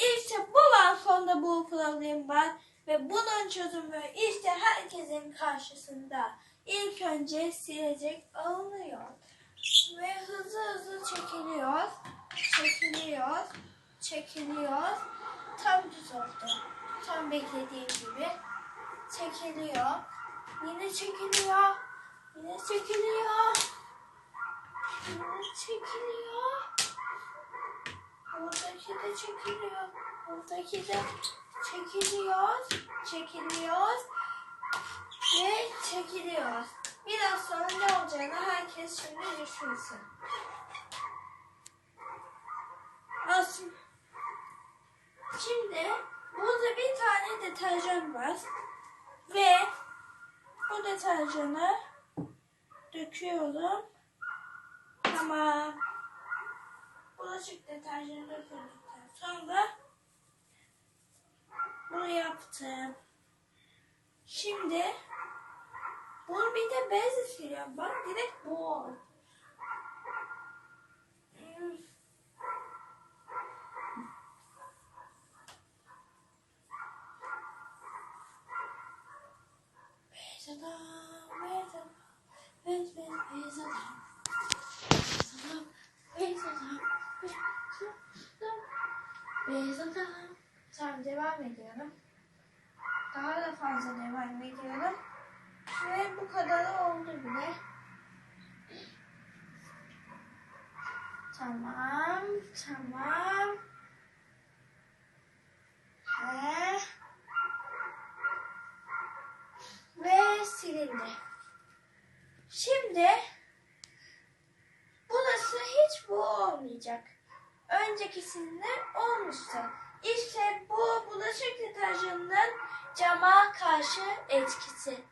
İşte bu balkonda bu problem var ve bunun çözümü işte herkesin karşısında. İlk önce silecek alınıyor ve hızlı hızlı çekiliyor, çekiliyor, çekiliyor. Tam düz oldu. Tam beklediğim gibi çekiliyor. Yine çekiliyor. Yine çekiliyor. Yine çekiliyor. Çekiliyor. Buradaki de çekiliyor. Çekiliyor. Ve çekiliyor. Biraz sonra ne olacağını herkes şimdi düşünsün. Aslında Şimdi burada bir tane deterjan var. Ve bu deterjanı döküyorum. Tamam. Bulaşık deterjanı döküldükten sonra bunu yaptım. Şimdi bunu bir de bezle siliyorum. Bak direkt bu oldu. Hmm. Bez adam, bez adam. Tamam devam ediyorum. Daha da fazla devam ediyorum. Ve bu kadar oldu bile. Tamam, tamam. Ve, ve silindi. Şimdi burası hiç bu olmayacak. Öncekisinde olmuştu. İşte bu bulaşık deterjanının cama karşı etkisi.